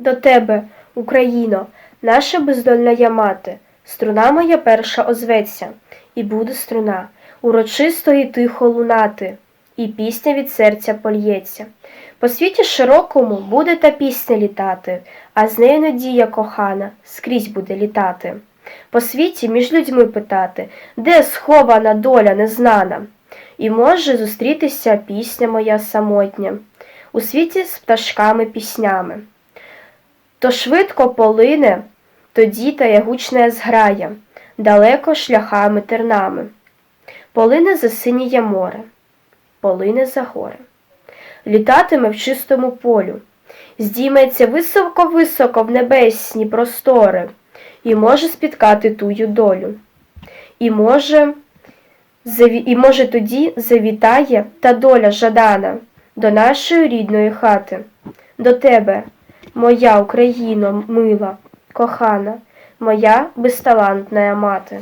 До тебе, Україно, наша бездольна я мати, струна моя перша озветься, і буде струна, урочисто і тихо лунати, і пісня від серця польється. По світі широкому буде та пісня літати, а з нею надія кохана скрізь буде літати. По світі між людьми питати, де схована доля незнана, і може зустрітися пісня моя самотня у світі з пташками піснями. То швидко полине, тоді та ягучна зграя, далеко шляхами тернами. Полине за синіє море, полине за гори. Літатиме в чистому полю, здійметься високо-високо в небесні простори, і може спіткати тую долю. І може, і може тоді завітає та доля жадана до нашої рідної хати, до тебе, моя Україно мила, кохана, моя безталантна мати.